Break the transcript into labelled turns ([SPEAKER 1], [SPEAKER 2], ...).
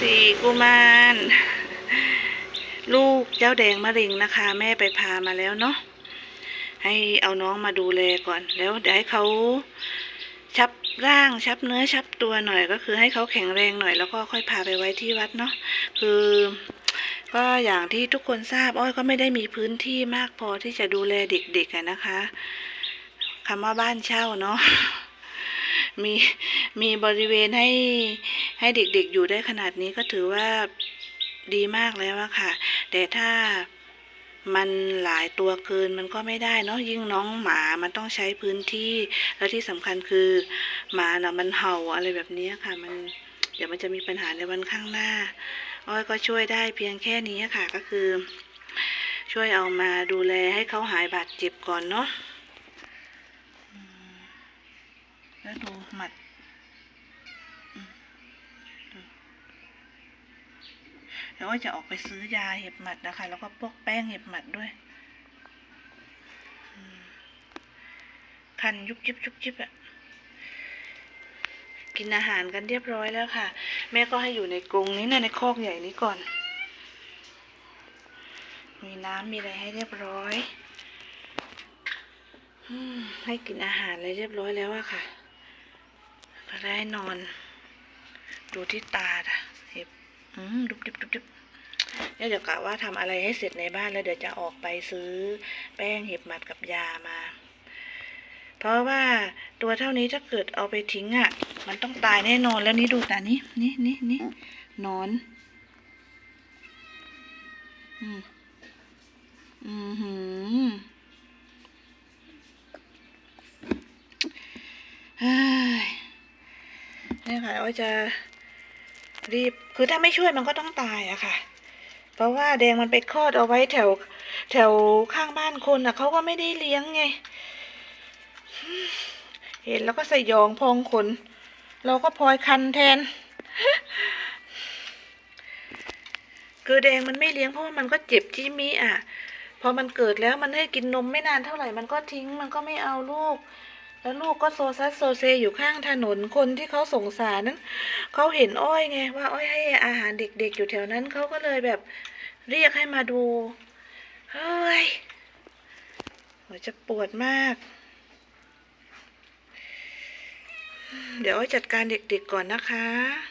[SPEAKER 1] สี่กุมารลูกเจ้าแดงมะเร็งนะคะ แม่ไปพามาแล้วเนาะให้เอาน้องมาดูแลก่อน แล้วเดี๋ยวให้เขาชับร่างชับเนื้อชับตัวหน่อยก็คือให้เขาแข็งแรงหน่อยแล้วก็ค่อยพาไปไว้ที่วัดเนาะคือก็อย่างที่ทุกคนทราบอ้อยก็ไม่ได้มีพื้นที่มากพอที่จะดูแลเด็กๆนะคะคำว่าบ้านเช่าเนาะ มีมีบริเวณให้ให้เด็กๆอยู่ได้ขนาดนี้ก็ถือว่าดีมากแล้วอะค่ะ แต่ถ้ามันหลายตัวเกินมันก็ไม่ได้เนาะยิ่งน้องหมามันต้องใช้พื้นที่ แล้วที่สำคัญคือหมาน่ะมันเห่าอะไรแบบนี้ค่ะ มันเดี๋ยวมันจะมีปัญหาในวันข้างหน้า อ้อยก็ช่วยได้เพียงแค่นี้ค่ะก็คือ ช่วยเอามาดูแลให้เขาหายบาดเจ็บก่อนเนาะอืม แล้วดูหมัดอืมดูเดี๋ยวอ้อยจะออกไปซื้อยาเห็บหมัดนะคะ แล้วก็พวกแป้งเห็บหมัดด้วย คันยุบยิบยุบยิบอะกินอาหารกันเรียบร้อยแล้วค่ะ แม่ก็ให้อยู่ในกรงนี้นะในคอกใหญ่นี้ก่อน มีน้ำมีอะไรให้เรียบร้อยให้กินอาหารอะไรเรียบร้อยแล้วอะค่ะ ก็ได้นอน ดูที่ตาอะเห็บอืมดุบดิบดุบดิบเนี่ยเดี๋ยวกะว่าทำอะไรให้เสร็จในบ้านแล้วเดี๋ยวจะออกไปซื้อแป้งเห็บหมัดกับยามา เพราะว่าตัวเท่านี้ถ้าเกิดเอาไปทิ้งอะ่ะ มันต้องตายแน่นอนแล้วนี่ดูตานี่นี่นี่นี่นอน อืมอืมหืมเฮ้ย ค่ะอ้อยจะรีบคือถ้าไม่ช่วยมันก็ต้องตายอะค่ะ เพราะว่าแดงมันไปคลอดเอาไว้แถว แถวข้างบ้านคนอะเขาก็ไม่ได้เลี้ยงไง เห็นแล้วก็สยองพองขน เราก็พลอยคันแทน คือแดงมันไม่เลี้ยงเพราะว่ามันก็เจ็บที่มีอะพอมันเกิดแล้วมันให้กินนมไม่นานเท่าไหร่มันก็ทิ้งมันก็ไม่เอาลูก แล้วลูกก็โซซัสโซเซอยู่ข้างถนนคนที่เขาสงสารนั้นเขาเห็นอ้อยไงว่าอ้อยให้อาหารเด็กๆอยู่แถวนั้นเขาก็เลยแบบเรียกให้มาดูเฮ้ยหัวจะปวดมาก เดี๋ยวอ้อยจัดการเด็กๆก่อนนะคะ